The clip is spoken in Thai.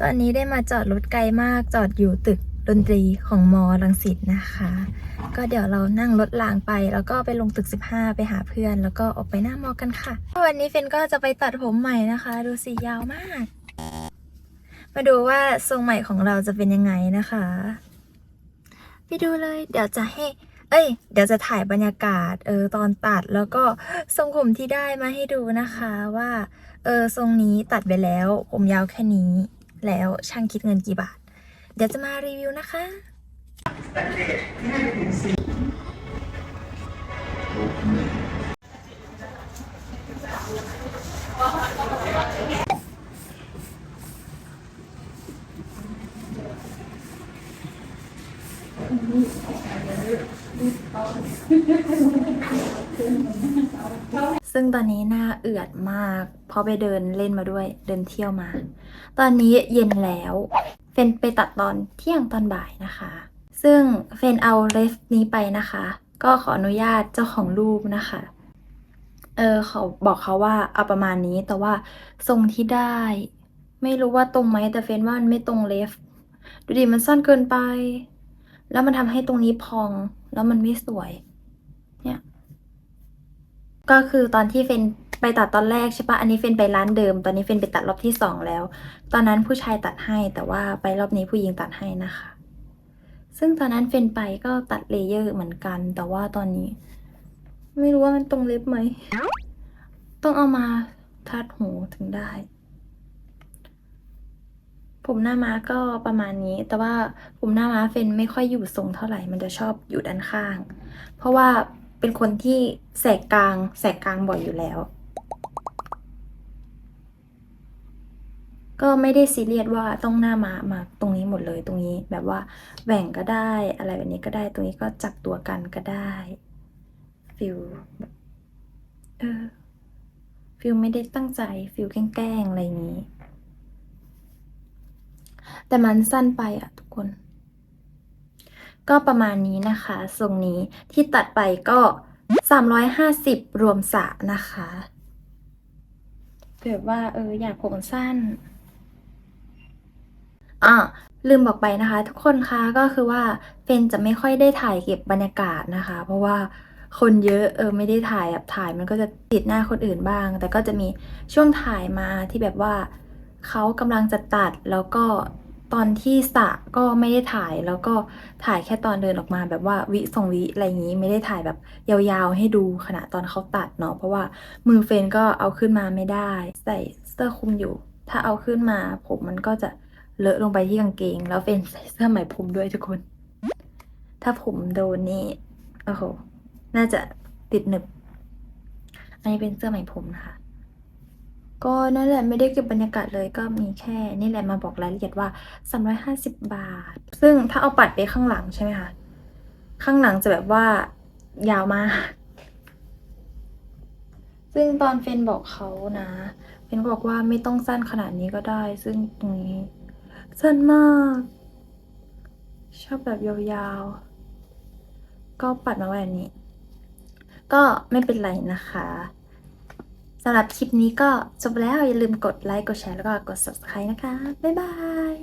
ตอนนี้ได้มาจอดรถไกลมากจอดอยู่ตึกดนตรีของมอลังสิตนะคะ ก็เดี๋ยวเรานั่งรถรางไป แล้วก็ไปลงตึก 15 ไปหาเพื่อน แล้วก็ออกไปหน้ามอกันค่ะ วันนี้เฟนก็จะไปตัดผมใหม่นะคะ ดูสียาวมาก มาดูว่าทรงใหม่ของเราจะเป็นยังไงนะคะ ไปดูเลยเดี๋ยวจะให้ เอ้ย เดี๋ยวจะถ่ายบรรยากาศเออตอนตัดแล้วก็ทรงผมที่ได้มาให้ดูนะคะว่าเออทรงนี้ตัดไปแล้ว ผมยาวแค่นี้ แล้วช่างคิดเงินกี่บาท เดี๋ยวจะมารีวิวนะคะ ซึ่งตอนนี้หน้าเอือดมาก เพราะไปเดินเล่นมาด้วยเดินเที่ยวมา ตอนนี้เย็นแล้วเฟนไปตัดตอนเที่ยงตอนบ่ายนะคะ ซึ่งเฟนเอาเลฟนี้ไปนะคะ ก็ขออนุญาตเจ้าของรูปนะคะ เออเขาบอกเขาว่าเอาประมาณนี้แต่ว่าทรงที่ได้ ไม่รู้ว่าตรงไหมแต่เฟนว่ามันไม่ตรงเลฟดูดิมันสั้นเกินไป แล้วมันทำให้ตรงนี้พองแล้วมันไม่สวยเนี่ย ก็คือตอนที่เฟนไปตัดตอนแรกใช่ปะอันนี้เฟนไปร้านเดิม ตอนนี้เฟนไปตัดรอบที่สองแล้ว ตอนนั้นผู้ชายตัดให้ แต่ว่าไปรอบนี้ผู้หญิงตัดให้นะคะ ซึ่งตอนนั้นเฟนไปก็ตัดเลเยอร์เหมือนกัน แต่ว่าตอนนี้ ไม่รู้ว่ามันตรงเล็บไหม ต้องเอามาทัดหูถึงได้ ผมหน้าม้าก็ประมาณนี้ แต่ว่าผมหน้าม้าเฟนไม่ค่อยอยู่ทรงเท่าไหร่ มันจะชอบอยู่ด้านข้าง เพราะว่า เป็นคนที่แสกกลาง แสกกลางบ่อยอยู่แล้ว ก็ไม่ได้ซีเรียสว่าต้องหน้ามามาตรงนี้หมดเลยตรงนี้แบบว่าแหว่งก็ได้อะไรแบบนี้ก็ได้ตรงนี้ก็จับตัวกันก็ได้ฟิลเออฟิลไม่ได้ตั้งใจฟิลแกล้งๆอะไรอย่างนี้ แต่มันสั้นไปอะทุกคน ก็ประมาณนี้นะคะทรงนี้ที่ตัดไปก็ 350 รวมสระนะคะแบบว่าเอออยากผมสั้นอะลืมบอกไปนะคะ ทุกคนคะก็คือว่าเฟนจะไม่ค่อยได้ถ่ายเก็บบรรยากาศนะคะ เพราะว่าคนเยอะเออไม่ได้ถ่ายแบบถ่ายมันก็จะติดหน้าคนอื่นบ้าง แต่ก็จะมีช่วงถ่ายมาที่แบบว่าเขากำลังจะตัดแล้วก็ ตอนที่สระก็ไม่ได้ถ่ายแล้วก็ถ่ายแค่ตอนเดินออกมาแบบว่าวิสองวิอะไรอย่างนี้ไม่ได้ถ่ายแบบยาวๆให้ดูขณะตอนเขาตัดเนาะเพราะว่ามือเฟนก็เอาขึ้นมาไม่ได้ ใส่เสื้อคลุมอยู่ ถ้าเอาขึ้นมาผมมันก็จะเลอะลงไปที่กางเกง แล้วเป็นใส่เสื้อไหมพรมด้วยทุกคน ถ้าผมโดนนี่โอ้โหน่าจะติดหนึบอันนี้เป็นเสื้อไหมพรมนะคะ ก็นั่นแหละไม่ได้เก็บบรรยากาศเลยก็มีแค่นี่แหละมาบอกรายละเอียดว่า 350 บาท ซึ่งถ้าเอาปัดไปข้างหลังใช่ไหมคะ ข้างหลังจะแบบว่ายาวมาก ซึ่งตอนเฟนบอกเขานะเฟนบอกว่าไม่ต้องสั้นขนาดนี้ก็ได้ ซึ่งตรงนี้ สั้นมาก ชอบแบบยาวๆ ก็ปัดมาแบบนี้ ก็ไม่เป็นไรนะคะ สำหรับคลิปนี้ก็จบแล้วอย่าลืมกดไลค์กดแชร์แล้วก็กด subscribe นะคะ บ๊ายบาย